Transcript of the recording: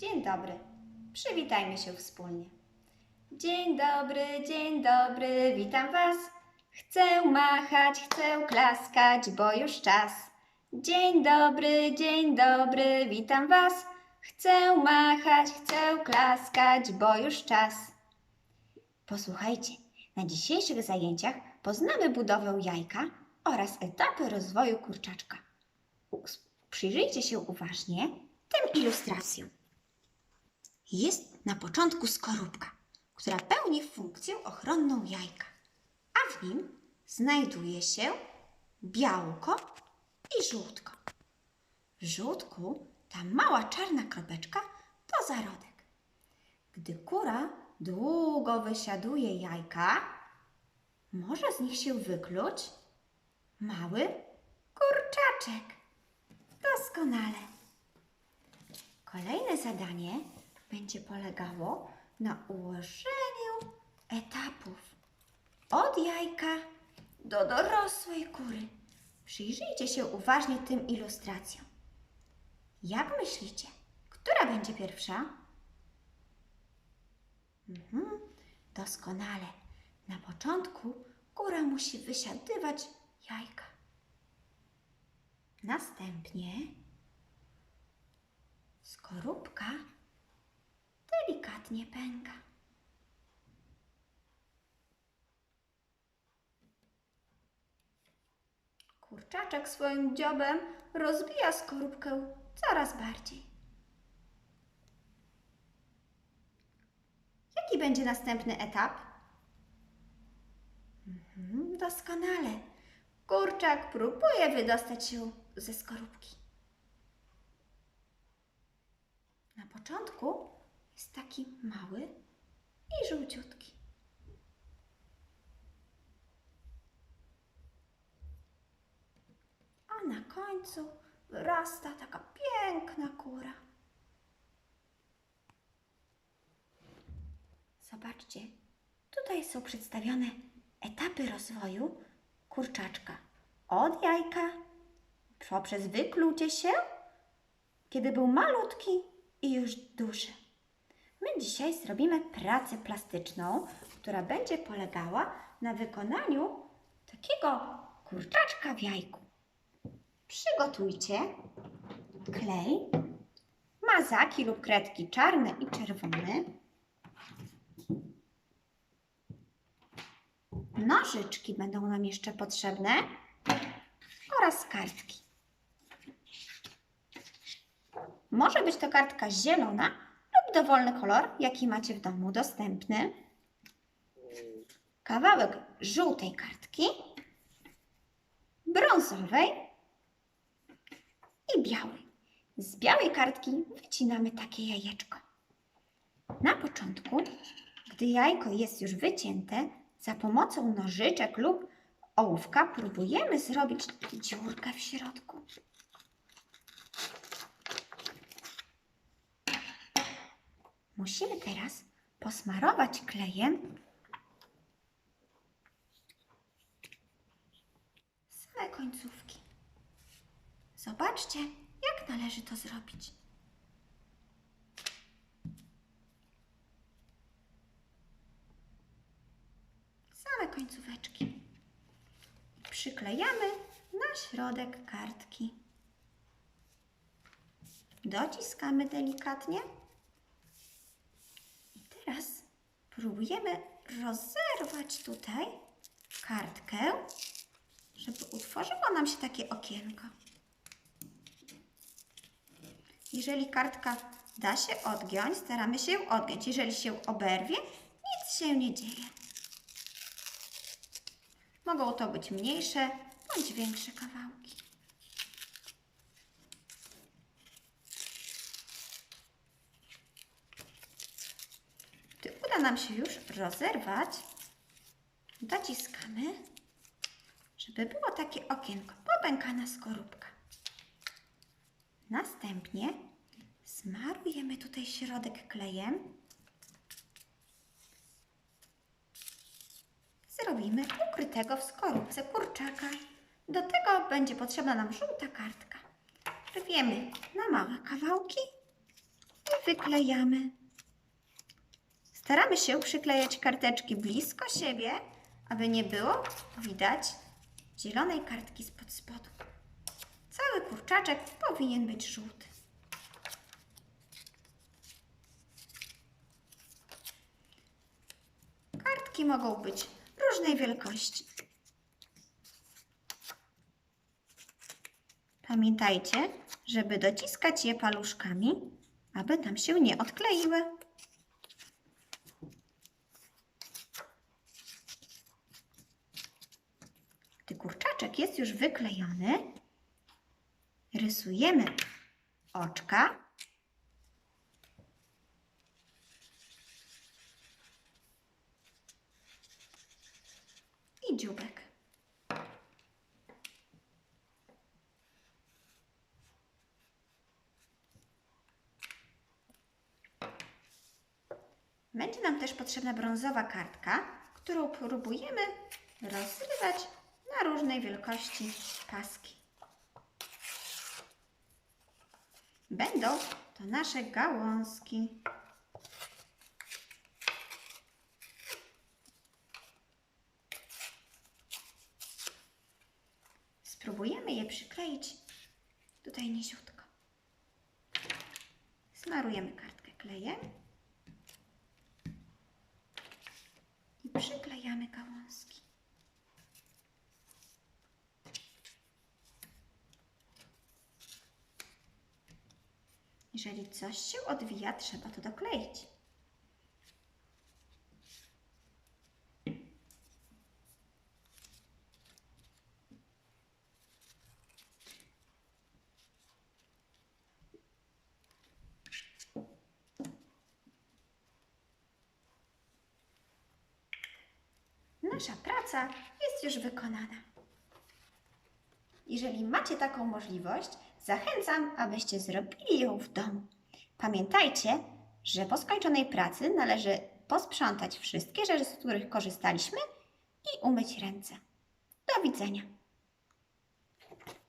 Dzień dobry. Przywitajmy się wspólnie. Dzień dobry, dzień dobry, witam Was. Chcę machać, chcę klaskać, bo już czas. Dzień dobry, dzień dobry, witam Was. Chcę machać, chcę klaskać, bo już czas. Posłuchajcie, na dzisiejszych zajęciach poznamy budowę jajka oraz etapy rozwoju kurczaczka. Przyjrzyjcie się uważnie tym ilustracjom. Jest na początku skorupka, która pełni funkcję ochronną jajka, a w nim znajduje się białko i żółtko. W żółtku ta mała czarna kropeczka to zarodek. Gdy kura długo wysiaduje jajka, może z nich się wykluć mały kurczaczek. Doskonale. Kolejne zadanie będzie polegało na ułożeniu etapów od jajka do dorosłej kury. Przyjrzyjcie się uważnie tym ilustracjom. Jak myślicie, która będzie pierwsza? Mhm, doskonale. Na początku kura musi wysiadywać jajka. Następnie skorupka delikatnie pęka. Kurczaczek swoim dziobem rozbija skorupkę coraz bardziej. Jaki będzie następny etap? Mhm, doskonale. Kurczak próbuje wydostać się ze skorupki. Na początku jest taki mały i żółciutki. A na końcu wyrasta taka piękna kura. Zobaczcie, tutaj są przedstawione etapy rozwoju kurczaczka. Od jajka poprzez wyklucie się, kiedy był malutki i już duży. My dzisiaj zrobimy pracę plastyczną, która będzie polegała na wykonaniu takiego kurczaczka w jajku. Przygotujcie klej, mazaki lub kredki czarne i czerwone, nożyczki będą nam jeszcze potrzebne oraz kartki. Może być to kartka zielona dowolny kolor, jaki macie w domu dostępny. Kawałek żółtej kartki, brązowej i białej. Z białej kartki wycinamy takie jajeczko. Na początku, gdy jajko jest już wycięte, za pomocą nożyczek lub ołówka próbujemy zrobić dziurkę w środku. Musimy teraz posmarować klejem same końcówki. Zobaczcie, jak należy to zrobić. Same końcóweczki. Przyklejamy na środek kartki. Dociskamy delikatnie. Teraz próbujemy rozerwać tutaj kartkę, żeby utworzyło nam się takie okienko. Jeżeli kartka da się odgiąć, staramy się ją odgiąć. Jeżeli się oberwie, nic się nie dzieje. Mogą to być mniejsze bądź większe kawałki. Gdy uda nam się już rozerwać, dociskamy, żeby było takie okienko, popękana skorupka. Następnie smarujemy tutaj środek klejem. Zrobimy ukrytego w skorupce kurczaka. Do tego będzie potrzebna nam żółta kartka. Rwiemy na małe kawałki i wyklejamy. Staramy się przyklejać karteczki blisko siebie, aby nie było widać zielonej kartki spod spodu. Cały kurczaczek powinien być żółty. Kartki mogą być różnej wielkości. Pamiętajcie, żeby dociskać je paluszkami, aby nam się nie odkleiły. Kurczaczek jest już wyklejony, rysujemy oczka. I dziubek. Będzie nam też potrzebna brązowa kartka, którą próbujemy rozrywać na różnej wielkości paski. Będą to nasze gałązki. Spróbujemy je przykleić tutaj niziutko. Smarujemy kartkę klejem i przyklejamy gałązki. Jeżeli coś się odwija, trzeba to dokleić. Nasza praca jest już wykonana. Jeżeli macie taką możliwość, zachęcam, abyście zrobili ją w domu. Pamiętajcie, że po skończonej pracy należy posprzątać wszystkie rzeczy, z których korzystaliśmy i umyć ręce. Do widzenia.